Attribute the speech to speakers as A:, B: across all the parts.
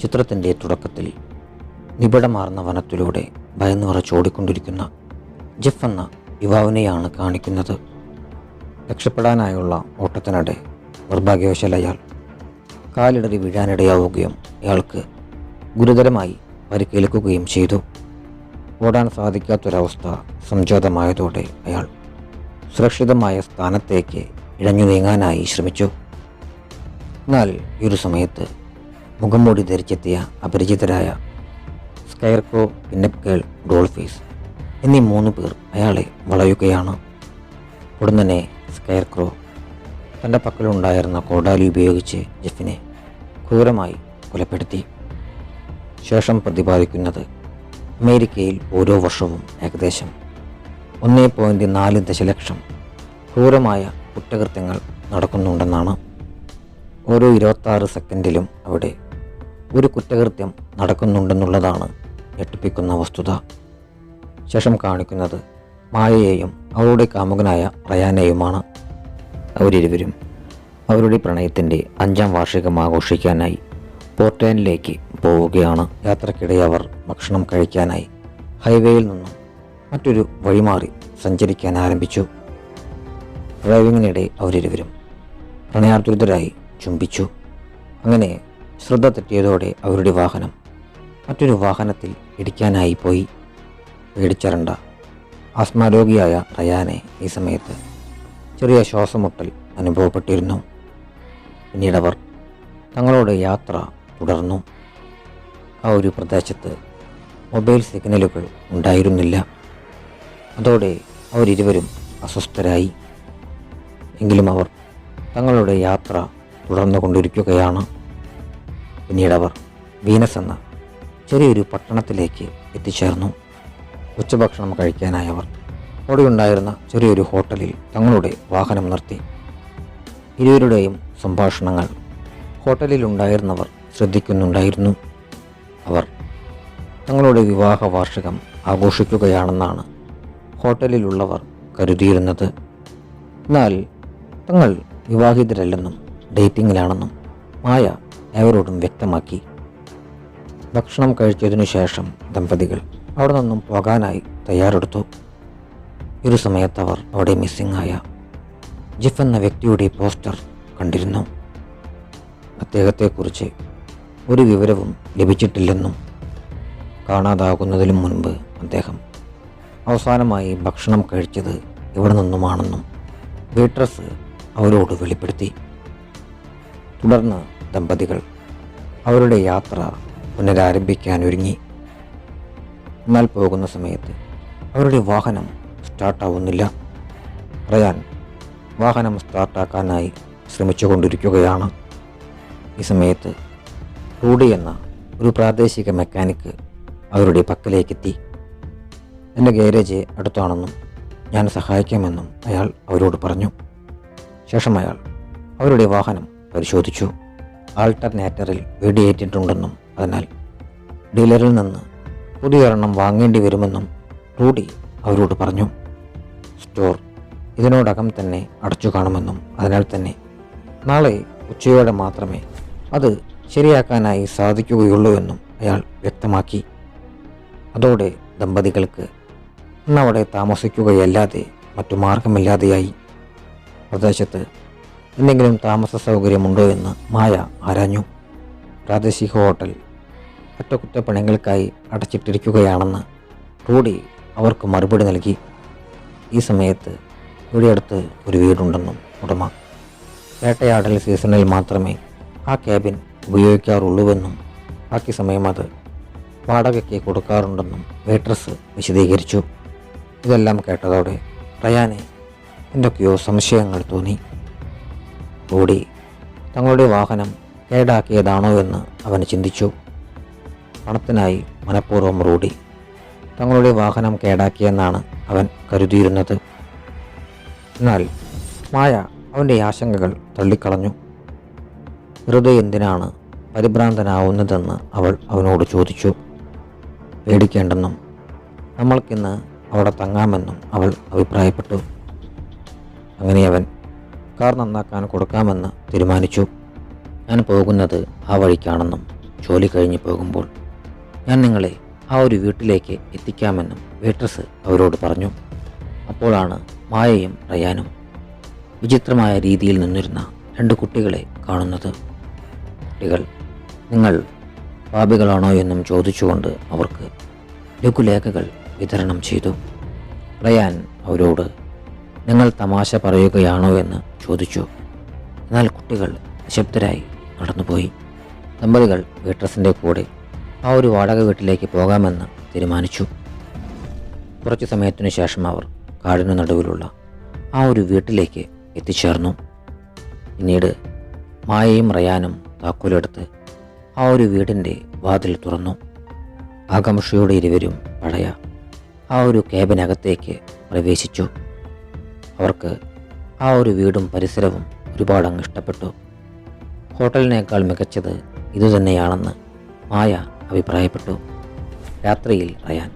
A: ചിത്രത്തിന്റെ തുടക്കത്തിൽ നിബിഡമാർന്ന വനത്തിലൂടെ ഭയന്നുറച്ചോടിക്കൊണ്ടിരിക്കുന്ന ജെഫ് എന്ന യുവാവിനെയാണ് കാണിക്കുന്നത്. രക്ഷപ്പെടാനായുള്ള ഓട്ടത്തിനിടെ നിർഭാഗ്യവശാൽ അയാൾ കാലിടറി വീഴാനിടയാവുകയും അയാൾക്ക് ഗുരുതരമായി പരിക്കേൽക്കുകയും ചെയ്തു. ഓടാൻ സാധിക്കാത്തൊരവസ്ഥ സംജാതമായതോടെ അയാൾ സുരക്ഷിതമായ സ്ഥാനത്തേക്ക് ഇഴഞ്ഞു നീങ്ങാനായി ശ്രമിച്ചു. എന്നാൽ ഈ ഒരു സമയത്ത് മുഖംമൂടി ധരിച്ചെത്തിയ അപരിചിതരായ സ്കയർക്കോ പിന്നപ്പ് ഗേൾ ഡോൾഫീസ് എന്നീ മൂന്ന് പേർ അയാളെ വളയുകയാണ്. ഉടൻ തന്നെ സ്കയർക്രോ തന്റെ പക്കലുണ്ടായിരുന്ന കോടാലി ഉപയോഗിച്ച് ജെഫിനെ ക്രൂരമായി കൊലപ്പെടുത്തി. ശേഷം പ്രതിപാദിക്കുന്നത് അമേരിക്കയിൽ ഓരോ വർഷവും ഏകദേശം ഒന്നേ പോയിന്റ് നാല് ദശലക്ഷം ക്രൂരമായ കുറ്റകൃത്യങ്ങൾ നടക്കുന്നുണ്ടെന്നാണ്. ഓരോ ഇരുപത്താറ് സെക്കൻഡിലും അവിടെ ഒരു കുറ്റകൃത്യം നടക്കുന്നുണ്ടെന്നുള്ളതാണ് ഞെട്ടിപ്പിക്കുന്ന വസ്തുത. ശേഷം കാണിക്കുന്നത് മായയെയും അവളുടെ കാമുകനായ റയാനെയുമാണ്. അവരിരുവരും അവരുടെ പ്രണയത്തിന്റെ അഞ്ചാം വാർഷികം ആഘോഷിക്കാനായി പോർട്ടേനിലേക്ക് പോവുകയാണ്. യാത്രക്കിടെ അവർ ഭക്ഷണം കഴിക്കാനായി ഹൈവേയിൽ നിന്നും മറ്റൊരു വഴിമാറി സഞ്ചരിക്കാൻ ആരംഭിച്ചു. ഡ്രൈവിങ്ങിനിടെ അവരിരുവരും പ്രണയാർദ്രിതരായി ചുംബിച്ചു. അങ്ങനെ ശ്രദ്ധ തെറ്റിയതോടെ അവരുടെ വാഹനം മറ്റൊരു വാഹനത്തിൽ ഇടിക്കാനായി പോയി. പേടിച്ചരണ്ട. ആസ്മാരോഗിയായ റയാനെ ഈ സമയത്ത് ചെറിയ ശ്വാസമുട്ടൽ അനുഭവപ്പെട്ടിരുന്നു. പിന്നീടവർ തങ്ങളുടെ യാത്ര തുടർന്നു. ആ ഒരു പ്രദേശത്ത് മൊബൈൽ സിഗ്നലുകൾ ഉണ്ടായിരുന്നില്ല. അതോടെ അവരിരുവരും അസ്വസ്ഥരായി. എങ്കിലും അവർ തങ്ങളുടെ യാത്ര തുടർന്നു കൊണ്ടിരിക്കുകയാണ് പിന്നീടവർ വീനസ് എന്ന ചെറിയൊരു പട്ടണത്തിലേക്ക് എത്തിച്ചേർന്നു. ഉച്ചഭക്ഷണം കഴിക്കാനായവർ അവിടെയുണ്ടായിരുന്ന ചെറിയൊരു ഹോട്ടലിൽ തങ്ങളുടെ വാഹനം നിർത്തി. ഇരുവരുടെയും സംഭാഷണങ്ങൾ ഹോട്ടലിലുണ്ടായിരുന്നവർ ശ്രദ്ധിക്കുന്നുണ്ടായിരുന്നു. അവർ തങ്ങളുടെ വിവാഹ വാർഷികം ആഘോഷിക്കുകയാണെന്നാണ് ഹോട്ടലിലുള്ളവർ കരുതിയിരുന്നത്. എന്നാൽ തങ്ങൾ വിവാഹിതരല്ലെന്നും ഡേറ്റിങ്ങിലാണെന്നും മായ ഏവരോടും വ്യക്തമാക്കി. ഭക്ഷണം കഴിച്ചതിനു ശേഷം ദമ്പതികൾ അവിടെ നിന്നും പോകാനായി തയ്യാറെടുത്തു. ഒരു സമയത്ത് അവർ അവിടെ മിസ്സിംഗ് ആയ ജിഫ് എന്ന വ്യക്തിയുടെ പോസ്റ്റർ കണ്ടിരുന്നു. അദ്ദേഹത്തെക്കുറിച്ച് ഒരു വിവരവും ലഭിച്ചിട്ടില്ലെന്നും കാണാതാകുന്നതിലും മുൻപ് അദ്ദേഹം അവസാനമായി ഭക്ഷണം കഴിച്ചത് ഇവിടെ നിന്നുമാണെന്നും വെയിട്രസ് അവരോട് വെളിപ്പെടുത്തി. തുടർന്ന് ദമ്പതികൾ അവരുടെ യാത്ര പുനരാരംഭിക്കാൻ ഒരുങ്ങി. എന്നാൽ പോകുന്ന സമയത്ത് അവരുടെ വാഹനം സ്റ്റാർട്ടാവുന്നില്ല. റയാൻ വാഹനം സ്റ്റാർട്ടാക്കാനായി ശ്രമിച്ചുകൊണ്ടിരിക്കുകയാണ്. ഈ സമയത്ത് റൂഡി എന്ന ഒരു പ്രാദേശിക മെക്കാനിക്ക് അവരുടെ പക്കലേക്കെത്തി. എന്റെ ഗാരേജ് അടുത്താണെന്നും ഞാൻ സഹായിക്കാമെന്നും അയാൾ അവരോട് പറഞ്ഞു. ശേഷം അയാൾ അവരുടെ വാഹനം പരിശോധിച്ചു. ആൾട്ടർനേറ്ററിൽ വെടിയേറ്റിട്ടുണ്ടെന്നും അതിനാൽ ഡീലറിൽ നിന്ന് പുതിയൊരെണ്ണം വാങ്ങേണ്ടി വരുമെന്നും റൂഡി അവരോട് പറഞ്ഞു. സ്റ്റോർ ഇതിനോടകം തന്നെ അടച്ചു കാണുമെന്നും അതിനാൽ തന്നെ നാളെ ഉച്ചയോടെ മാത്രമേ അത് ശരിയാക്കാനായി സാധിക്കുകയുള്ളൂ എന്നും അയാൾ വ്യക്തമാക്കി. അതോടെ ദമ്പതികൾക്ക് ഇന്നവിടെ താമസിക്കുകയല്ലാതെ മറ്റു മാർഗമില്ലാതെയായി. പ്രദേശത്ത് എന്തെങ്കിലും താമസ സൗകര്യമുണ്ടോ എന്ന് മായ ആരാഞ്ഞു. പ്രാദേശിക ഹോട്ടൽ അറ്റകുറ്റപ്പണികൾക്കായി അടച്ചിട്ടിരിക്കുകയാണെന്ന് റൂഡി അവർക്ക് മറുപടി നൽകി. ഈ സമയത്ത് ഇവിടെയടുത്ത് ഒരു വീടുണ്ടെന്നും ഉടമ. വേട്ടയാടൽ സീസണിൽ മാത്രമേ ആ ക്യാബിൻ ഉപയോഗിക്കാറുള്ളൂവെന്നും ബാക്കി സമയം അത് വാടകയ്ക്ക് കൊടുക്കാറുണ്ടെന്നും വെയിട്രസ് വിശദീകരിച്ചു. ഇതെല്ലാം കേട്ടതോടെ റയാനെ എന്തൊക്കെയോ സംശയങ്ങൾ തോന്നി. റൂഡി തങ്ങളുടെ വാഹനം കേടാക്കിയതാണോ എന്ന് അവൻ ചിന്തിച്ചു. പണത്തിനായി മനഃപൂർവം റോഡി. തങ്ങളുടെ വാഹനം കേടാക്കിയെന്നാണ് അവൻ കരുതിയിരുന്നത്. എന്നാൽ മായ അവന്റെ ആശങ്കകൾ തള്ളിക്കളഞ്ഞു. വെറുതെ എന്തിനാണ് പരിഭ്രാന്തനാവുന്നതെന്ന് അവൾ അവനോട് ചോദിച്ചു. പേടിക്കേണ്ടെന്നും നമ്മൾക്കിന്ന് അവിടെ തങ്ങാമെന്നും അവൾ അഭിപ്രായപ്പെട്ടു. അങ്ങനെ അവൻ കാർ നന്നാക്കാൻ കൊടുക്കാമെന്ന് തീരുമാനിച്ചു. ഞാൻ പോകുന്നത് ആ വഴിക്കാണെന്നും ജോലി കഴിഞ്ഞ് പോകുമ്പോൾ ഞാൻ നിങ്ങളെ ആ ഒരു വീട്ടിലേക്ക് എത്തിക്കാമെന്നും വെയിട്രസ് അവരോട് പറഞ്ഞു. അപ്പോഴാണ് മായയും റയാനും വിചിത്രമായ രീതിയിൽ നിന്നിരുന്ന രണ്ട് കുട്ടികളെ കാണുന്നത്. കുട്ടികൾ നിങ്ങൾ പാപികളാണോ എന്നും ചോദിച്ചുകൊണ്ട് അവർക്ക് ലഘുലേഖകൾ വിതരണം ചെയ്തു. റയാൻ അവരോട് നിങ്ങൾ തമാശ പറയുകയാണോ എന്ന് ചോദിച്ചു. എന്നാൽ കുട്ടികൾ നിശബ്ദരായി നടന്നുപോയി. ദമ്പതികൾ വീട്ടസിന്റെ കൂടെ ആ ഒരു വാടക വീട്ടിലേക്ക് പോകാമെന്ന് തീരുമാനിച്ചു. കുറച്ചു സമയത്തിനു ശേഷം അവർ കാടിനു നടുവിലുള്ള ആ ഒരു വീട്ടിലേക്ക് എത്തിച്ചേർന്നു. പിന്നീട് മായയും റയാനും താക്കോലെടുത്ത് ആ ഒരു വീടിന്റെ വാതിൽ തുറന്നു. ആകാംക്ഷയോടെ ഇരുവരും പഴയ ആ ഒരു ക്യാബിനകത്തേക്ക് പ്രവേശിച്ചു. അവർക്ക് ആ ഒരു വീടും പരിസരവും ഒരുപാട് അങ്ങ് ഇഷ്ടപ്പെട്ടു. ഹോട്ടലിനേക്കാൾ മികച്ചത് ഇതുതന്നെയാണെന്ന് മായ അഭിപ്രായപ്പെട്ടു. രാത്രിയിൽ റയാൻ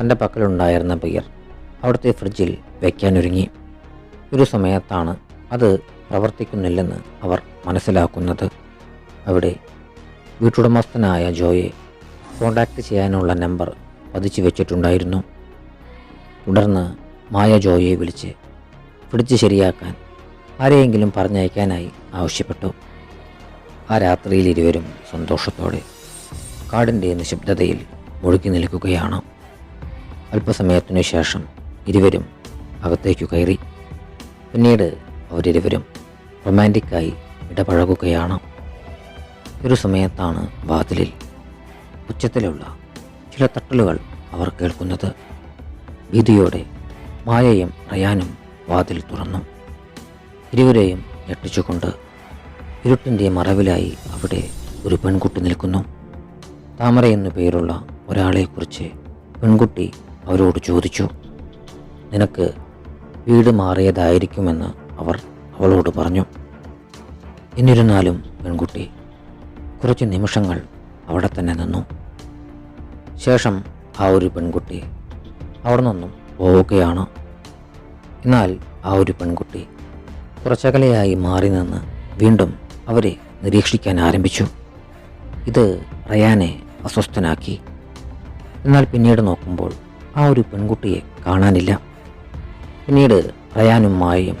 A: തന്റെ പക്കലുണ്ടായിരുന്ന ബിയർ അവിടുത്തെ ഫ്രിഡ്ജിൽ വയ്ക്കാനൊരുങ്ങി ഒരു സമയത്താണ് അത് പ്രവർത്തിക്കുന്നില്ലെന്ന് അവർ മനസ്സിലാക്കുന്നത്. അവിടെ വീട്ടുടമസ്ഥനായ ജോയെ കോണ്ടാക്ട് ചെയ്യാനുള്ള നമ്പർ പതിച്ചു വെച്ചിട്ടുണ്ടായിരുന്നു. തുടർന്ന് മായ ജോയെ വിളിച്ച് ഫ്രിഡ്ജ് ശരിയാക്കാൻ ആരെയെങ്കിലും പറഞ്ഞയക്കാനായി ആവശ്യപ്പെട്ടു. ആ രാത്രിയിൽ ഇരുവരും സന്തോഷത്തോടെ കാടിന്റെ നിശബ്ദതയിൽ മുഴുകി നിൽക്കുകയാണ്. അല്പസമയത്തിനു ശേഷം ഇരുവരും അകത്തേക്കു കയറി. പിന്നീട് അവരിരുവരും റൊമാന്റിക്കായി ഇടപഴകുകയാണ്. ഒരു സമയത്താണ് വാതിലിൽ ഉച്ചത്തിലുള്ള ചില തട്ടലുകൾ അവർ കേൾക്കുന്നത്. ഭീതിയോടെ മായയും റയാനും വാതിൽ തുറന്നു. ഇരുവരെയും ഞെട്ടിച്ചുകൊണ്ട് ഇരുട്ടിന്റെ മറവിലായി അവിടെ ഒരു പെൺകുട്ടി നിൽക്കുന്നു. താമര എന്നു പേരുള്ള ഒരാളെക്കുറിച്ച് പെൺകുട്ടി അവരോട് ചോദിച്ചു. നിനക്ക് വീട് മാറിയതായിരിക്കുമെന്ന് അവർ അവളോട് പറഞ്ഞു. എന്നിരുന്നാലും പെൺകുട്ടി കുറച്ച് നിമിഷങ്ങൾ അവിടെ തന്നെ നിന്നു. ശേഷം ആ ഒരു പെൺകുട്ടി അവിടെ നിന്നും പോവുകയാണ്. എന്നാൽ ആ ഒരു പെൺകുട്ടി കുറച്ചകലെയായി മാറി നിന്ന് വീണ്ടും അവരെ നിരീക്ഷിക്കാൻ ആരംഭിച്ചു. ഇത് റയാനെ അസ്വസ്ഥനാക്കി. എന്നാൽ പിന്നീട് നോക്കുമ്പോൾ ആ ഒരു പെൺകുട്ടിയെ കാണാനില്ല. പിന്നീട് റയാനും മായയും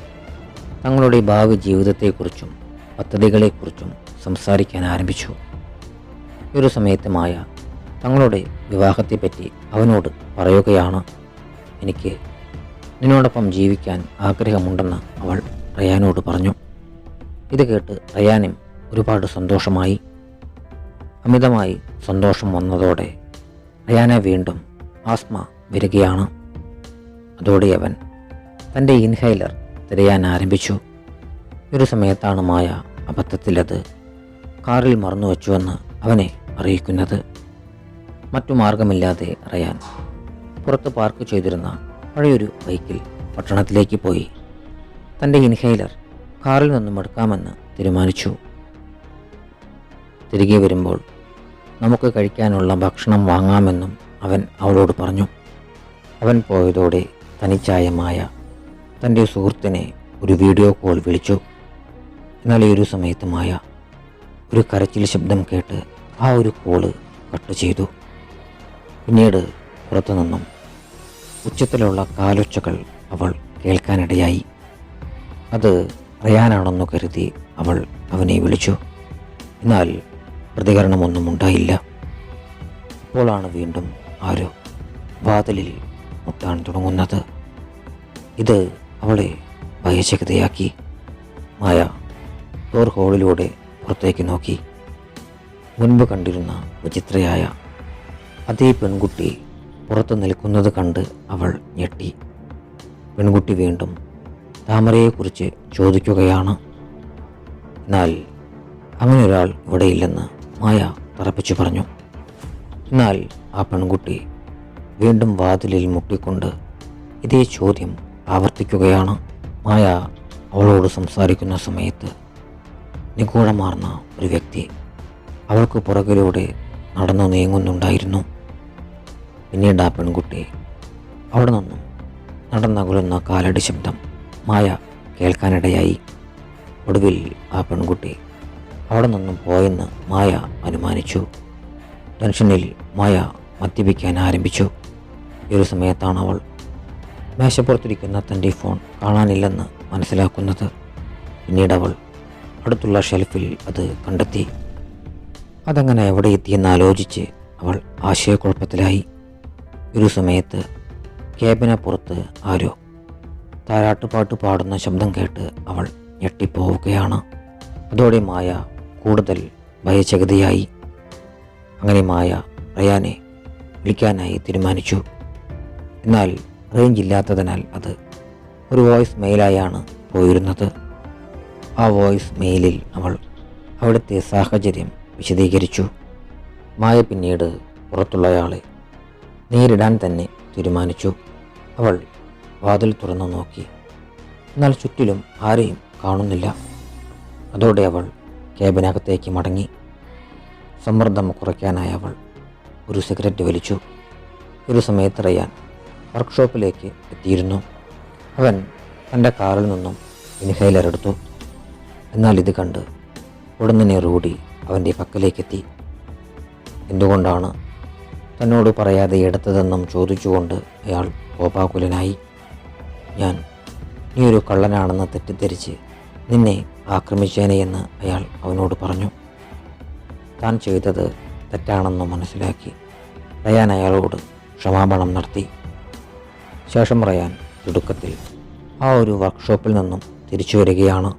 A: തങ്ങളുടെ ഭാവി ജീവിതത്തെക്കുറിച്ചും പദ്ധതികളെക്കുറിച്ചും സംസാരിക്കാൻ ആരംഭിച്ചു. ഒരു സമയത്ത് മായ തങ്ങളുടെ വിവാഹത്തെപ്പറ്റി അവനോട് പറയുകയാണ് എനിക്ക് നിന്നോടൊപ്പം ജീവിക്കാൻ ആഗ്രഹമുണ്ടെന്ന് അവൾ റയാനോട് പറഞ്ഞു. ഇത് കേട്ട് റയാനും ഒരുപാട് സന്തോഷമായി. അമിതമായി സന്തോഷം വന്നതോടെ റയാനെ വീണ്ടും ആസ്മ വരികയാണ്. അതോടെ അവൻ തന്റെ ഇൻഹൈലർ തിരയാൻ ആരംഭിച്ചു. ഒരു സമയത്താണ് മായ അബദ്ധത്തിലത് കാറിൽ മറന്നു വച്ചുവെന്ന് അവനെ അറിയിക്കുന്നത്. മറ്റു മാർഗമില്ലാതെ റയാൻ പുറത്ത് പാർക്ക് ചെയ്തിരുന്ന പഴയൊരു ബൈക്കിൽ പട്ടണത്തിലേക്ക് പോയി. തന്റെ ഇൻഹെയിലർ കാറിൽ നിന്നും എടുക്കാമെന്ന് തീരുമാനിച്ചു. തിരികെ വരുമ്പോൾ നമുക്ക് കഴിക്കാനുള്ള ഭക്ഷണം വാങ്ങാമെന്നും അവൻ അവളോട് പറഞ്ഞു. അവൻ പോയതോടെ തനിച്ചായമായ തന്റെ സുഹൃത്തിനെ ഒരു വീഡിയോ കോൾ വിളിച്ചു. എന്നാൽ ഈ ഒരു സമയത്ത് മായ ഒരു കരച്ചിൽ ശബ്ദം കേട്ട് ആ ഒരു കോൾ കട്ട് ചെയ്തു. പിന്നീട് പുറത്തുനിന്നും ഉച്ചത്തിലുള്ള കാലൊച്ചകൾ അവൾ കേൾക്കാനിടയായി. അത് റയാനാണെന്നു കരുതി അവൾ അവനെ വിളിച്ചു. എന്നാൽ പ്രതികരണമൊന്നും ഉണ്ടായില്ല. അപ്പോളാണ് വീണ്ടും ആരോ വാതിലിൽ മുട്ടാൻ തുടങ്ങുന്നത്. ഇത് അവളെ ഭയചകിതയാക്കി മായ ഡോർ ഹോളിലൂടെ പുറത്തേക്ക് നോക്കി. മുൻപ് കണ്ടിരുന്ന വിചിത്രയായ അതേ പെൺകുട്ടി പുറത്ത് നിൽക്കുന്നത് കണ്ട് അവൾ ഞെട്ടി. പെൺകുട്ടി വീണ്ടും താമരയെക്കുറിച്ച് ചോദിക്കുകയാണ്. എന്നാൽ അങ്ങനൊരാൾ ഇവിടെയില്ലെന്ന് മായ തറപ്പിച്ചു പറഞ്ഞു. എന്നാൽ ആ പെൺകുട്ടി വീണ്ടും വാതിലിൽ മുട്ടിക്കൊണ്ട് ഇതേ ചോദ്യം ആവർത്തിക്കുകയാണ്. മായ അവളോട് സംസാരിക്കുന്ന സമയത്ത് നിഗൂഢമാർന്ന ഒരു വ്യക്തി അവൾക്ക് പുറകിലൂടെ നടന്നു നീങ്ങുന്നുണ്ടായിരുന്നു. പിന്നീട് ആ പെൺകുട്ടി. അവിടെ നിന്നും നടന്നകുലുന്ന കാലടി ശബ്ദം മായ കേൾക്കാനിടയായി. ഒടുവിൽ ആ പെൺകുട്ടി അവിടെ നിന്നും പോയെന്ന് മായ അനുമാനിച്ചു. ടെൻഷനിൽ മായ മദ്യപിക്കാൻ ആരംഭിച്ചു. ഒരു സമയത്താണ് അവൾ മേശപ്പുറത്തിരിക്കുന്ന തന്റെ ഫോൺ കാണാനില്ലെന്ന് മനസ്സിലാക്കുന്നത്. പിന്നീട് അവൾ അടുത്തുള്ള ഷെൽഫിൽ അത് കണ്ടെത്തി. അതങ്ങനെ എവിടെ എത്തിയെന്ന് ആലോചിച്ച് അവൾ ആശയക്കുഴപ്പത്തിലായി. ഒരു സമയത്ത് ക്യാബിനപ്പുറത്ത് ആരോ താരാട്ടുപാട്ട് പാടുന്ന ശബ്ദം കേട്ട് അവൾ ഞെട്ടിപ്പോവുകയാണ്. അതോടെ മായ കൂടുതൽ ഭയചകിതയായി. അങ്ങനെ മായ റയാനെ വിളിക്കാനായി തീരുമാനിച്ചു. എന്നാൽ റേഞ്ച് ഇല്ലാത്തതിനാൽ അത് ഒരു വോയിസ് മെയിലായാണ് പോയിരുന്നത്. ആ വോയിസ് മെയിലിൽ അവൾ അവിടുത്തെ സാഹചര്യം വിശദീകരിച്ചു. മായ പിന്നീട് പുറത്തുള്ളയാളെ നേരിടാൻ തന്നെ തീരുമാനിച്ചു. അവൾ വാതിൽ തുറന്നു നോക്കി. എന്നാൽ ചുറ്റിലും ആരെയും കാണുന്നില്ല. അതോടെ അവൾ ക്യാബിനകത്തേക്ക് മടങ്ങി. സമ്മർദ്ദം കുറയ്ക്കാനായി അവൾ ഒരു സിഗരറ്റ് വലിച്ചു. ഒരു സമയത്ത് റയാൻ വർക്ക്ഷോപ്പിലേക്ക് എത്തിയിരുന്നു. അവൻ തന്റെ കാറിൽ നിന്നും ഇൻഹേലർ എടുത്തു. എന്നാൽ ഇത് കണ്ട് ഉടനെ റൂഡി അവന്റെ പക്കലേക്കെത്തി. എന്തുകൊണ്ടാണ് തന്നോട് പറയാതെ എടുത്തതെന്നും ചോദിച്ചുകൊണ്ട് അയാൾ കോപാകുലനായി. ഞാൻ നീ ഒരു കള്ളനാണെന്ന് തെറ്റിദ്ധരിച്ച് നിന്നെ ആക്രമിച്ചേനെയെന്ന് അയാൾ അവനോട് പറഞ്ഞു. താൻ ചെയ്തത് തെറ്റാണെന്ന് മനസ്സിലാക്കി റയാൻ അയാളോട് ക്ഷമാപണം നടത്തി. ശേഷം റയാൻ തുടക്കത്തിൽ ആ ഒരു വർക്ക്ഷോപ്പിൽ നിന്നും തിരിച്ചു വരികയാണ്.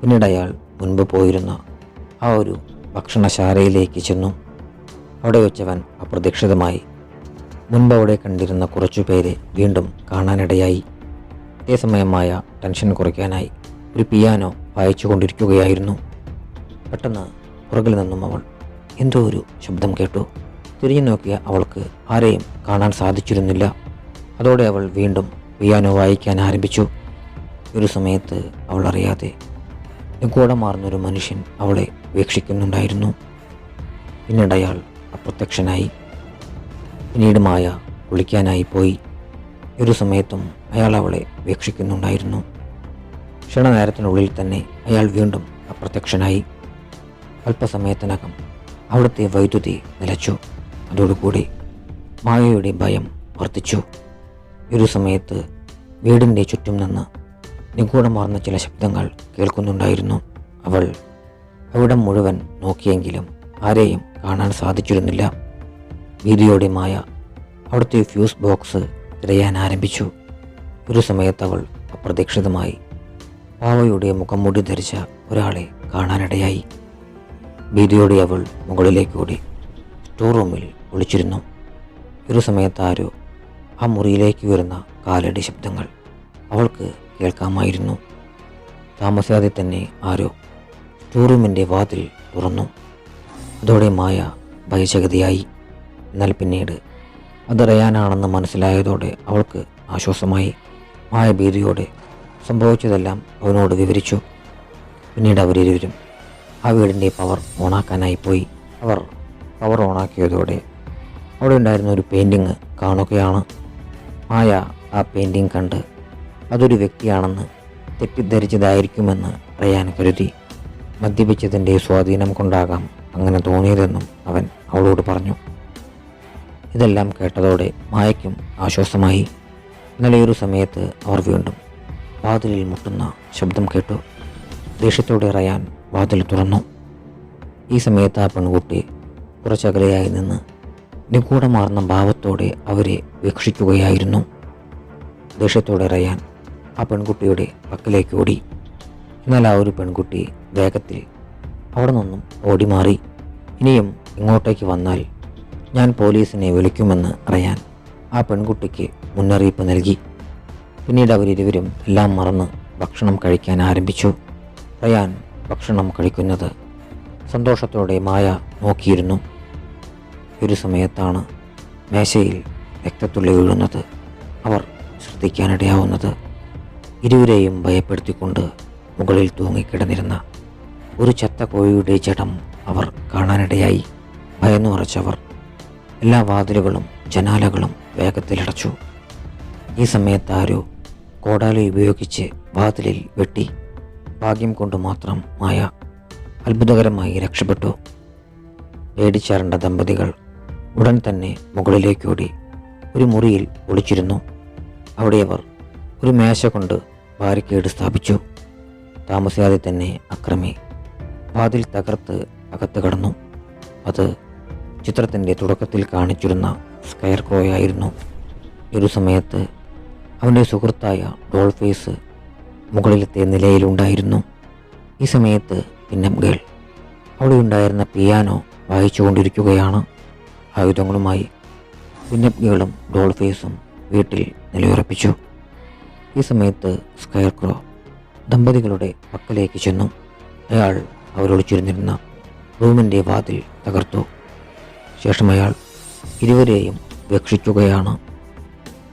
A: പിന്നീട് അയാൾ മുൻപ് പോയിരുന്ന ആ ഒരു ഭക്ഷണശാലയിലേക്ക് ചെന്നു. അവിടെ വെച്ചവൻ അപ്രതീക്ഷിതമായി. മുൻപ് അവിടെ കണ്ടിരുന്ന കുറച്ചു പേരെ വീണ്ടും കാണാനിടയായി. അതേസമയമായ ടെൻഷൻ കുറയ്ക്കാനായി ഒരു പിയാനോ വായിച്ചു കൊണ്ടിരിക്കുകയായിരുന്നു. പെട്ടെന്ന് പുറകിൽ നിന്നും അവൾ എന്തോ ഒരു ശബ്ദം കേട്ടു. തിരിഞ്ഞു നോക്കിയ അവൾക്ക് ആരെയും കാണാൻ സാധിച്ചിരുന്നില്ല. അതോടെ അവൾ വീണ്ടും പിയാനോ വായിക്കാൻ ആരംഭിച്ചു. ഒരു സമയത്ത് അവൾ അറിയാതെ നിഗൂഢമാർന്നൊരു മനുഷ്യൻ അവളെ വീക്ഷിക്കുന്നുണ്ടായിരുന്നു. പിന്നീട് അയാൾ അപ്രത്യക്ഷനായി. പിന്നീട് മായ കുളിക്കാനായി പോയി. ഒരു സമയത്തും അയാൾ അവളെ വീക്ഷിക്കുന്നുണ്ടായിരുന്നു ക്ഷണനേരത്തിനുള്ളിൽ തന്നെ അയാൾ വീണ്ടും അപ്രത്യക്ഷനായി. അല്പസമയത്തിനകം അവിടുത്തെ വൈദ്യുതി നിലച്ചു. അതോടുകൂടി മായയുടെ ഭയം വർദ്ധിച്ചു. ഒരു സമയത്ത് വീടിന്റെ ചുറ്റും നിന്ന് നിഗൂഢമാർന്ന ചില ശബ്ദങ്ങൾ കേൾക്കുന്നുണ്ടായിരുന്നു. അവൾ അവിടം മുഴുവൻ നോക്കിയെങ്കിലും ആരെയും കാണാൻ സാധിച്ചിരുന്നില്ല. ഭീതിയോടെ മായ അവിടുത്തെ ഫ്യൂസ് ബോക്സ് തിരയാൻ ആരംഭിച്ചു. ഒരു സമയത്ത് അവൾ അപ്രതീക്ഷിതമായി പാവയുടെ മുഖംമൂടി ധരിച്ച ഒരാളെ കാണാനിടയായി. ഭീതിയോടെ അവൾ മുകളിലേക്ക് ഓടി സ്റ്റോർ റൂമിൽ ഒളിച്ചിരുന്നു. ഒരു സമയത്ത് ആരോ ആ മുറിയിലേക്ക് വരുന്ന കാലടി ശബ്ദങ്ങൾ അവൾക്ക് കേൾക്കാമായിരുന്നു. താമസിയാതെ തന്നെ ആരോ സ്റ്റോർ റൂമിന്റെ വാതിൽ തുറന്നു. അതോടെ മായ ഭയചകിതയായി. എന്നാൽ പിന്നീട് അത് റയാനാണെന്ന് മനസ്സിലായതോടെ അവൾക്ക് ആശ്വാസമായി. മായ ഭീതിയോടെ സംഭവിച്ചതെല്ലാം അവനോട് വിവരിച്ചു. പിന്നീട് അവരിരുവരും ആ വീടിന്റെ പവർ ഓണാക്കാനായി പോയി. അവർ പവർ ഓണാക്കിയതോടെ അവിടെ ഉണ്ടായിരുന്ന ഒരു പെയിന്റിങ് കാണുകയാണ്. മായ ആ പെയിന്റിങ് കണ്ട് അതൊരു വ്യക്തിയാണെന്ന് തെറ്റിദ്ധരിച്ചതായിരിക്കുമെന്ന് റയാൻ കരുതി. മദ്യപിച്ചതിന്റെ സ്വാധീനം കൊണ്ടാകാം അങ്ങനെ തോന്നിയതെന്നും അവൻ അവളോട് പറഞ്ഞു. ഇതെല്ലാം കേട്ടതോടെ മായയ്ക്കും ആശ്വാസമായി. ഇന്നലെ ഒരു സമയത്ത് അവർ വീണ്ടും വാതിലിൽ മുട്ടുന്ന ശബ്ദം കേട്ടു. ദേഷ്യത്തോടെ റയാൻ വാതിൽ തുറന്നു. ഈ സമയത്ത് ആ പെൺകുട്ടി കുറച്ചകലെയായി നിന്ന് നിഗൂഢമാർന്ന ഭാവത്തോടെ അവരെ വീക്ഷിക്കുകയായിരുന്നു. ദേഷ്യത്തോടെ റയാൻ ആ പെൺകുട്ടിയുടെ പക്കലേക്ക് ഓടി. എന്നാൽ ആ ഒരു പെൺകുട്ടി വേഗത്തിൽ അവിടെ നിന്നും ഓടി മാറി ഇനിയും ഇങ്ങോട്ടേക്ക് വന്നാൽ ഞാൻ പോലീസിനെ വിളിക്കുമെന്ന് അറിയാൻ ആ പെൺകുട്ടിക്ക് മുന്നറിയിപ്പ് നൽകി. പിന്നീട് അവരിരുവരും എല്ലാം മറന്ന് ഭക്ഷണം കഴിക്കാൻ ആരംഭിച്ചു. റയാൻ ഭക്ഷണം കഴിക്കുന്നത് സന്തോഷത്തോടെ മായ നോക്കിയിരുന്നു. ഒരു സമയത്താണ് മേശയിൽ രക്തത്തുള്ളി വീഴുന്നത്. അവർ ശ്രദ്ധിക്കാനിടയാവുന്നത്. ഇരുവരെയും ഭയപ്പെടുത്തിക്കൊണ്ട് മുകളിൽ തൂങ്ങിക്കിടന്നിരുന്ന ഒരു ചത്ത കോഴിയുടെ ജഡം അവർ കാണാനിടയായി. ഭയന്നു ഉറച്ചവർ എല്ലാ വാതിലുകളും ജനാലകളും വേഗത്തിലടച്ചു ഈ സമയത്ത് ആരോ കോടാലി ഉപയോഗിച്ച് വാതിലിൽ വെട്ടി ഭാഗ്യം കൊണ്ട് മാത്രം മായ അത്ഭുതകരമായി രക്ഷപ്പെട്ടു. പേടിച്ചാറേണ്ട ദമ്പതികൾ ഉടൻ തന്നെ മുകളിലേക്കോടി ഒരു മുറിയിൽ ഒളിച്ചിരുന്നു. അവിടെ അവർ ഒരു മേശ കൊണ്ട് ബാരിക്കേഡ് സ്ഥാപിച്ചു. താമസിയാതെ തന്നെ അക്രമി വാതിൽ തകർത്ത് അകത്ത് കടന്നു. അത് ചിത്രത്തിന്റെ തുടക്കത്തിൽ കാണിച്ചിരുന്ന സ്കയർ ക്രോയായിരുന്നു. ഒരു സമയത്ത് അവന്റെ സുഹൃത്തായ ഡോൾഫേസ് മുകളിലത്തെ നിലയിലുണ്ടായിരുന്നു. ഈ സമയത്ത് പിന്നം ഗേൾ അവിടെ ഉണ്ടായിരുന്ന പിയാനോ വായിച്ചുകൊണ്ടിരിക്കുകയാണ്. ആയുധങ്ങളുമായി പിന്നപ്പ് ഗേളും ഡോൾഫേസും വീട്ടിൽ നിലയുറപ്പിച്ചു. ഈ സമയത്ത് സ്കയർ ക്രോ ദമ്പതികളുടെ പക്കലേക്ക് ചെന്നു. അയാൾ അവരൊളിച്ചിരുന്നിരുന്ന റൂമിന്റെ വാതിൽ തകർത്തു. ശേഷം അയാൾ ഇരുവരെയും രക്ഷിക്കുകയാണ്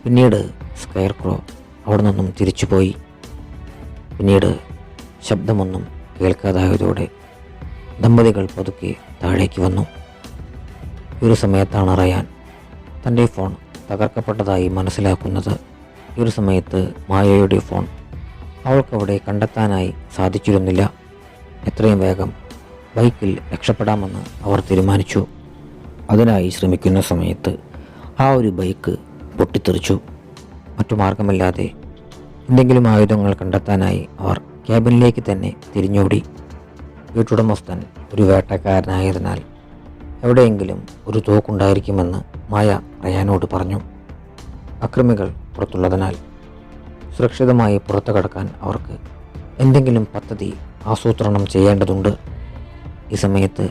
A: പിന്നീട് സ്കയർ ക്രോ അവിടെ നിന്നും തിരിച്ചുപോയി. പിന്നീട് ശബ്ദമൊന്നും കേൾക്കാതായതോടെ ദമ്പതികൾ പതുക്കെ താഴേക്ക് വന്നു. ഒരു സമയത്താണ് അറിയാൻ തന്റെ ഫോൺ തകർക്കപ്പെട്ടതായി മനസ്സിലാക്കുന്നത്. ഈ ഒരു സമയത്ത് മായയുടെ ഫോൺ അവൾക്കവിടെ കണ്ടെത്താനായി സാധിച്ചിരുന്നില്ല. എത്രയും വേഗം ബൈക്കിൽ രക്ഷപ്പെടാമെന്ന് അവർ തീരുമാനിച്ചു. അതിനായി ശ്രമിക്കുന്ന സമയത്ത് ആ ഒരു ബൈക്ക് പൊട്ടിത്തെറിച്ചു. മറ്റു മാർഗമില്ലാതെ എന്തെങ്കിലും ആയുധങ്ങൾ കണ്ടെത്താനായി അവർ ക്യാബിനിലേക്ക് തന്നെ തിരിഞ്ഞോടി. വീട്ടുടമസ്ഥൻ ഒരു വേട്ടക്കാരനായതിനാൽ എവിടെയെങ്കിലും ഒരു തോക്കുണ്ടായിരിക്കുമെന്ന് മായ റയാനോട് പറഞ്ഞു. അക്രമികൾ പുറത്തുള്ളതിനാൽ സുരക്ഷിതമായി പുറത്തു കടക്കാൻ അവർക്ക് എന്തെങ്കിലും പദ്ധതി ആസൂത്രണം ചെയ്യേണ്ടതുണ്ട്. ഈ സമയത്ത്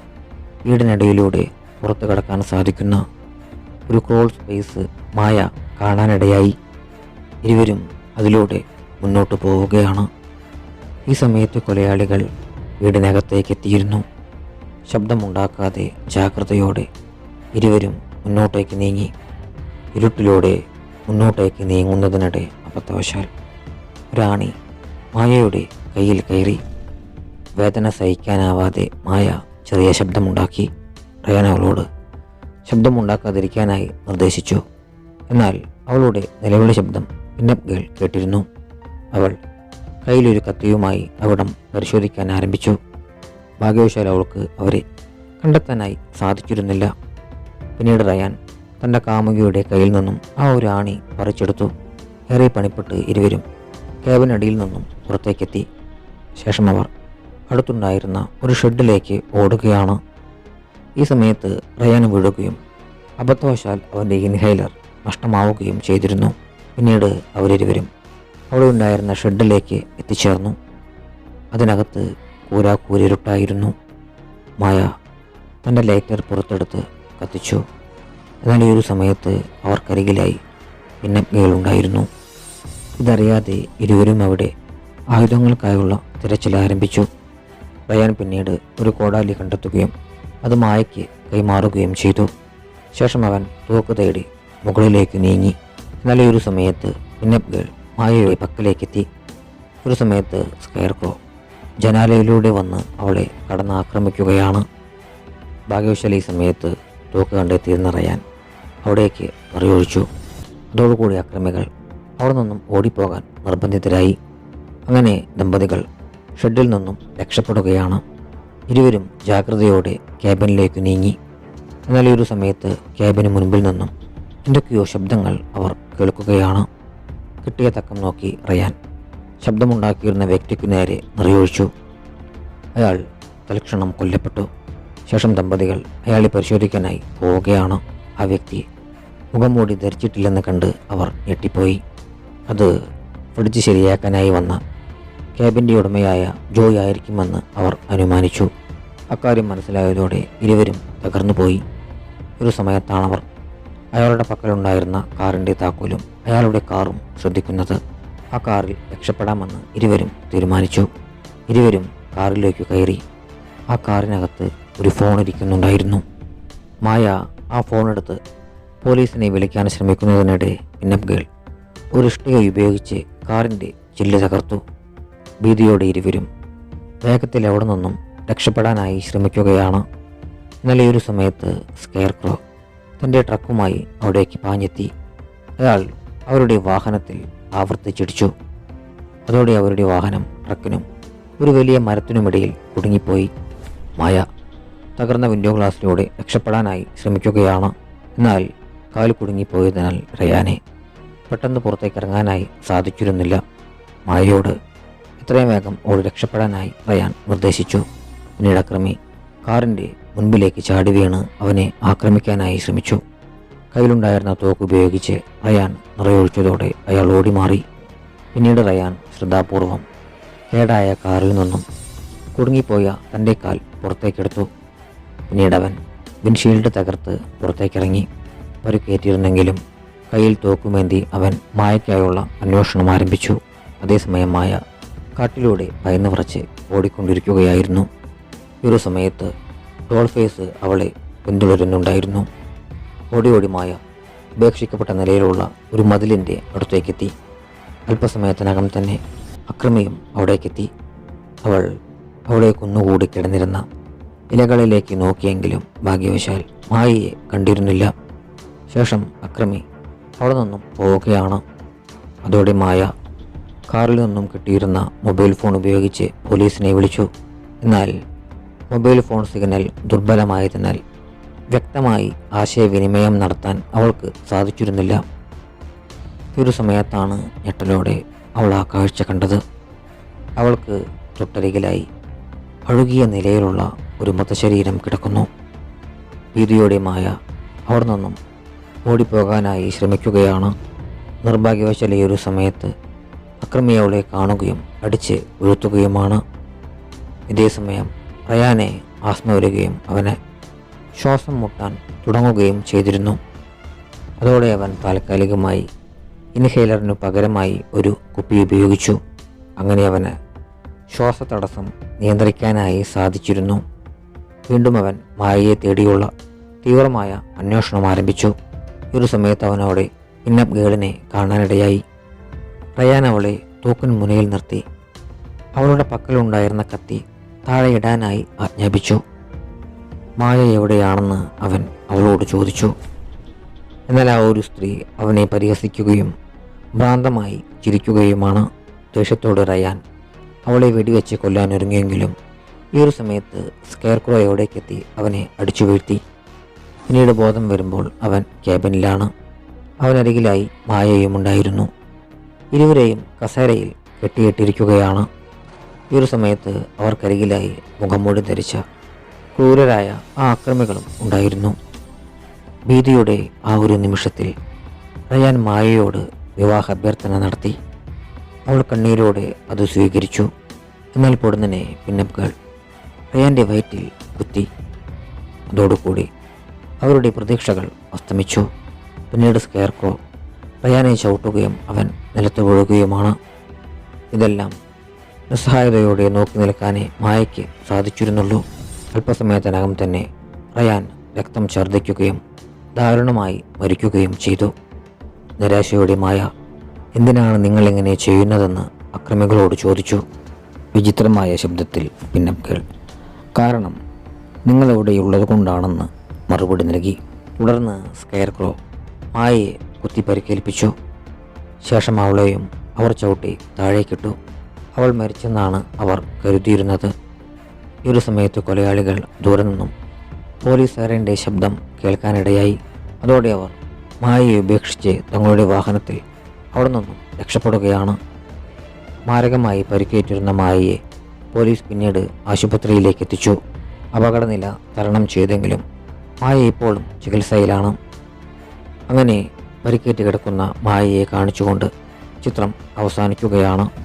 A: വീടിനിടയിലൂടെ പുറത്തു കടക്കാൻ സാധിക്കുന്ന ഒരു ക്രോൾ സ്പേസ് മായ കാണാനിടയായി. ഇരുവരും അതിലൂടെ മുന്നോട്ട് പോവുകയാണ്. ഈ സമയത്ത് കൊലയാളികൾ വീടിനകത്തേക്ക് എത്തിയിരുന്നു. ശബ്ദമുണ്ടാക്കാതെ ജാഗ്രതയോടെ ഇരുവരും മുന്നോട്ടേക്ക് നീങ്ങി. ഇരുട്ടിലൂടെ മുന്നോട്ടേക്ക് നീങ്ങുന്നതിനിടെ അബദ്ധവശാൽ ഒരാണി മായയുടെ കയ്യിൽ കയറി വേദന സഹിക്കാനാവാതെ മായ ചെറിയ ശബ്ദമുണ്ടാക്കി റയാൻ അവളോട് ശബ്ദമുണ്ടാക്കാതിരിക്കാനായി നിർദ്ദേശിച്ചു. എന്നാൽ അവളുടെ നിലവിളി ശബ്ദം പിന്നപ്പ് ഗേൾ കേട്ടിരുന്നു. അവൾ കയ്യിലൊരു കത്തിയുമായി അവിടം പരിശോധിക്കാൻ ആരംഭിച്ചു. ഭാഗ്യവശാൽ അവൾക്ക് അവരെ കണ്ടെത്താനായി സാധിച്ചിരുന്നില്ല. പിന്നീട് റയാൻ തന്റെ കാമുകിയുടെ കയ്യിൽ നിന്നും ആ ഒരു ആണി പറിച്ചെടുത്തു. ഏറെ പണിപ്പെട്ട് ഇരുവരും ക്യാബിനടിയിൽ നിന്നും പുറത്തേക്കെത്തി. ശേഷം അവർ അടുത്തുണ്ടായിരുന്ന ഒരു ഷെഡിലേക്ക് ഓടുകയാണ്. ഈ സമയത്ത് റയാൻ വീഴുകയും അബദ്ധവശാൽ അവന്റെ ഇൻഹൈലർ നഷ്ടമാവുകയും ചെയ്തിരുന്നു. പിന്നീട് അവരിരുവരും അവിടെ ഉണ്ടായിരുന്ന ഷെഡിലേക്ക് എത്തിച്ചേർന്നു. അതിനകത്ത് കൂരാക്കൂരിരുട്ടായിരുന്നു മായ തന്റെ ലൈറ്റർ പുറത്തെടുത്ത് കത്തിച്ചു. എന്നാൽ ഈ ഒരു സമയത്ത് അവർക്കരികിലായി ഉണ്ടായിരുന്നു. ഇതറിയാതെ ഇരുവരും അവിടെ ആയുധങ്ങൾക്കായുള്ള തിരച്ചിൽ ആരംഭിച്ചു. റയാൻ പിന്നീട് ഒരു കോടാലി കണ്ടെത്തുകയും അത് മായയ്ക്ക് കൈമാറുകയും ചെയ്തു. ശേഷം അവൻ തോക്ക് തേടി മുകളിലേക്ക് നീങ്ങി. എന്നാൽ ഈ ഒരു സമയത്ത് പിന്നപ്പുകൾ മായയുടെ പക്കലേക്കെത്തി. ഒരു സമയത്ത് സ്കയർക്രോ ജനാലയിലൂടെ വന്ന് അവളെ കടന്നാക്രമിക്കുകയാണ്. ഭാഗ്യവശാലി ഈ സമയത്ത് തോക്ക് കണ്ടെത്തിയെന്ന് അറിയാൻ അവിടേക്ക് പറയൊഴിച്ചു അതോടുകൂടി അക്രമികൾ അവിടെ നിന്നും ഓടിപ്പോകാൻ നിർബന്ധിതരായി. അങ്ങനെ ദമ്പതികൾ ഷെഡിൽ നിന്നും രക്ഷപ്പെടുകയാണ്. ഇരുവരും ജാഗ്രതയോടെ ക്യാബിനിലേക്ക് നീങ്ങി. എന്നാൽ ഈ ഒരു സമയത്ത് ക്യാബിന് മുൻപിൽ നിന്നും എന്തൊക്കെയോ ശബ്ദങ്ങൾ അവർ കേൾക്കുകയാണ്. കിട്ടിയ തക്കം നോക്കി റയാൻ ശബ്ദമുണ്ടാക്കിയിരുന്ന വ്യക്തിക്കു നേരെ നിറയൊഴിച്ചു. അയാൾ തൽക്ഷണം കൊല്ലപ്പെട്ടു. ശേഷം ദമ്പതികൾ അയാളെ പരിശോധിക്കാനായി പോവുകയാണ്. ആ വ്യക്തി മുഖംമൂടി ധരിച്ചിട്ടില്ലെന്ന് കണ്ട് അവർ ഞെട്ടിപ്പോയി. അത് ഫ്രിഡ്ജ് ശരിയാക്കാനായി വന്ന ക്യാബിന്റെ ഉടമയായ ജോയ് ആയിരിക്കുമെന്ന് അവർ അനുമാനിച്ചു. അക്കാര്യം മനസ്സിലായതോടെ ഇരുവരും തകർന്നുപോയി. ഒരു സമയത്താണ് അവർ അയാളുടെ പക്കലുണ്ടായിരുന്ന കാറിന്റെ താക്കോലും അയാളുടെ കാറും ശ്രദ്ധിക്കുന്നത്. ആ കാറിൽ രക്ഷപ്പെടാമെന്ന് ഇരുവരും തീരുമാനിച്ചു. ഇരുവരും കാറിലേക്ക് കയറി. ആ കാറിനകത്ത് ഒരു ഫോൺ ഇരിക്കുന്നുണ്ടായിരുന്നു. മായ ആ ഫോൺ എടുത്ത് പോലീസിനെ വിളിക്കാൻ ശ്രമിക്കുന്നതിനിടെ പിന്നപ്പ് ഗേൾ ഒരു ഇഷ്ടിക ഉപയോഗിച്ച് കാറിന്റെ ചില്ല് തകർത്തു. ഭീതിയോടെ ഇരുവരും വേഗത്തിൽ അവിടെ നിന്നും രക്ഷപ്പെടാനായി ശ്രമിക്കുകയാണ്. എന്നാൽ ഈ ഒരു സമയത്ത് സ്കെയർ ക്രോ തന്റെ ട്രക്കുമായി അവിടേക്ക് പാഞ്ഞെത്തി. അയാൾ അവരുടെ വാഹനത്തിൽ ആവർത്തിച്ചിടിച്ചു. അതോടെ അവരുടെ വാഹനം ട്രക്കിനും ഒരു വലിയ മരത്തിനുമിടയിൽ കുടുങ്ങിപ്പോയി. മായ തകർന്ന വിൻഡോ ഗ്ലാസിലൂടെ രക്ഷപ്പെടാനായി ശ്രമിക്കുകയാണ്. എന്നാൽ കാൽ കുടുങ്ങിപ്പോയതിനാൽ റയാനെ പെട്ടെന്ന് പുറത്തേക്ക് ഇറങ്ങാനായി സാധിച്ചിരുന്നില്ല. മായയോട് എത്രയും വേഗം ഓടി രക്ഷപ്പെടാനായി റയാൻ നിർദ്ദേശിച്ചു. പിന്നീട് അക്രമി കാറിന്റെ മുൻപിലേക്ക് ചാടി വീണ് അവനെ ആക്രമിക്കാനായി ശ്രമിച്ചു. കയ്യിലുണ്ടായിരുന്ന തോക്ക് ഉപയോഗിച്ച് റയാൻ നിറയൊഴിച്ചതോടെ അയാൾ ഓടി മാറി പിന്നീട് റയാൻ ശ്രദ്ധാപൂർവം കേടായ കാറിൽ നിന്നും കുടുങ്ങിപ്പോയ തന്റെ കാൽ പുറത്തേക്കെടുത്തു. പിന്നീട് അവൻ വിൻഷീൽഡ് തകർത്ത് പുറത്തേക്കിറങ്ങി. പരുക്കേറ്റിരുന്നെങ്കിലും കയ്യിൽ തോക്കുമേന്തി അവൻ മായയ്ക്കായുള്ള അന്വേഷണം ആരംഭിച്ചു. അതേസമയം മായ കാട്ടിലൂടെ ഭയന്ന് പറച്ച് ഓടിക്കൊണ്ടിരിക്കുകയായിരുന്നു. ഒരു സമയത്ത് ഡോൾഫേസ് അവളെ പിന്തുടരുന്നുണ്ടായിരുന്നു. ഓടി ഓടി മായ ഉപേക്ഷിക്കപ്പെട്ട നിലയിലുള്ള ഒരു മതിലിന്റെ അടുത്തേക്കെത്തി. അല്പസമയത്തിനകം തന്നെ അക്രമിയും അവിടേക്കെത്തി. അവൾ അവളെ കുന്നുകൂടി കിടന്നിരുന്ന ഇലകളിലേക്ക് നോക്കിയെങ്കിലും ഭാഗ്യവശാൽ മായയെ കണ്ടിരുന്നില്ല. ശേഷം അക്രമി അവിടെ നിന്നും പോവുകയാണ്. അതോടെ മായ കാറിൽ നിന്നും കിട്ടിയിരുന്ന മൊബൈൽ ഫോൺ ഉപയോഗിച്ച് പോലീസിനെ വിളിച്ചു. എന്നാൽ മൊബൈൽ ഫോൺ സിഗ്നൽ ദുർബലമായതിനാൽ വ്യക്തമായി ആശയവിനിമയം നടത്താൻ അവൾക്ക് സാധിച്ചിരുന്നില്ല. ഒരു സമയത്താണ് ഞെട്ടലോടെ അവൾ ആ കാഴ്ച കണ്ടത്. അവൾക്ക് തൊട്ടരികിലായി അഴുകിയ നിലയിലുള്ള ഒരു മൃതശരീരം കിടക്കുന്നു. ഭീതിയോടെ മായ അവിടെ നിന്നും ഓടിപ്പോകാനായി ശ്രമിക്കുകയാണ്. നിർഭാഗ്യവശാൽ ഈ ഒരു സമയത്ത് അക്രമി അവളെ കാണുകയും അടിച്ച് വീഴ്ത്തുകയുമാണ്. ഇതേ സമയം റയാനെ ആസ്മ വരികയും അവനെ ശ്വാസം മുട്ടാൻ തുടങ്ങുകയും ചെയ്തിരുന്നു. അതോടെ അവൻ താൽക്കാലികമായി ഇൻഹേലറിനു പകരമായി ഒരു കുപ്പി ഉപയോഗിച്ചു. അങ്ങനെ അവന് ശ്വാസതടസ്സം നിയന്ത്രിക്കാനായി സാധിച്ചിരുന്നു. വീണ്ടും അവൻ മായയെ തേടിയുള്ള തീവ്രമായ അന്വേഷണം ആരംഭിച്ചു. ഒരു സമയത്ത് അവൻ ഇന്നപ് ഗേളിനെ കാണാനിടയായി. റയാൻ അവളെ തൂക്കിന് മുനയിൽ നിർത്തി. അവളുടെ പക്കലുണ്ടായിരുന്ന കത്തി താഴെ ഇടാനായി ആജ്ഞാപിച്ചു. മായ എവിടെയാണെന്ന് അവൻ അവളോട് ചോദിച്ചു. എന്നാൽ ആ ഒരു സ്ത്രീ അവനെ പരിഹസിക്കുകയും ഭ്രാന്തമായി ചിരിക്കുകയുമാണ് ദേഷ്യത്തോട് റയാൻ അവളെ വെടിവെച്ച് കൊല്ലാനൊരുങ്ങിയെങ്കിലും ഈ ഒരു സമയത്ത് സ്കെയർക്രോ എവിടേക്കെത്തി അവനെ അടിച്ചു വീഴ്ത്തി. പിന്നീട് ബോധം വരുമ്പോൾ അവൻ ക്യാബിനിലാണ് അവനരികിലായി മായയും ഉണ്ടായിരുന്നു ഇരുവരെയും കസേരയിൽ കെട്ടിയിട്ടിരിക്കുകയാണ്. ഈ ഒരു സമയത്ത് അവർക്കരികിലായി മുഖംമൂടി ധരിച്ച ക്രൂരരായ ആ അക്രമികളും ഉണ്ടായിരുന്നു. ഭീതിയുടെ ആ ഒരു നിമിഷത്തിൽ റയാൻ മായയോട് വിവാഹ അഭ്യർത്ഥന നടത്തി. അവൾ കണ്ണീരോടെ അത് സ്വീകരിച്ചു. എന്നാൽ പൊടുന്നനെ പിന്നപ്പുകൾ റയാന്റെ വയറ്റിൽ കുത്തി. അതോടുകൂടി അവരുടെ പ്രതീക്ഷകൾ അസ്തമിച്ചു. പിന്നീട് സ്കെയർക്രോ റയാനെ ചവിട്ടുകയും അവൻ നിലത്ത് വീഴുകയുമാണ് ഇതെല്ലാം നിസ്സഹായതയോടെ നോക്കി നിൽക്കാനേ മായയ്ക്ക് സാധിച്ചിരുന്നുള്ളൂ. അല്പസമയത്തിനകം തന്നെ റയാൻ രക്തം ഛർദ്ദിക്കുകയും ദാരുണമായി മരിക്കുകയും ചെയ്തു. നിരാശയോടെ മായ എന്തിനാണ് നിങ്ങളിങ്ങനെ ചെയ്യുന്നതെന്ന് അക്രമികളോട് ചോദിച്ചു. വിചിത്രമായ ശബ്ദത്തിൽ പിന്നപ്പുകൾ കാരണം നിങ്ങളിവിടെയുള്ളത് കൊണ്ടാണെന്ന് മറുപടി നൽകി. തുടർന്ന് സ്കെയർക്രോ മായയെ കുത്തി പരിക്കേൽപ്പിച്ചു. ശേഷം അവളെയും അവർ ചവിട്ടി താഴേക്കിട്ടു. അവൾ മരിച്ചെന്നാണ് അവർ കരുതിയിരുന്നത്. ഈ ഒരു സമയത്ത് കൊലയാളികൾ ദൂരെ നിന്നും പോലീസ് സൈറന്റെ ശബ്ദം കേൾക്കാനിടയായി. അതോടെ അവർ മായയെ ഉപേക്ഷിച്ച് തങ്ങളുടെ വാഹനത്തിൽ അവിടെ നിന്നും രക്ഷപ്പെടുകയാണ്. മാരകമായി പരിക്കേറ്റിരുന്ന മായയെ പോലീസ് പിന്നീട് ആശുപത്രിയിലേക്ക് എത്തിച്ചു. അപകടനില തരണം ചെയ്തെങ്കിലും മായ ഇപ്പോഴും ചികിത്സയിലാണ്. അങ്ങനെ പരിക്കേറ്റ് കിടക്കുന്ന മായയെ കാണിച്ചുകൊണ്ട് ചിത്രം അവസാനിക്കുകയാണ്.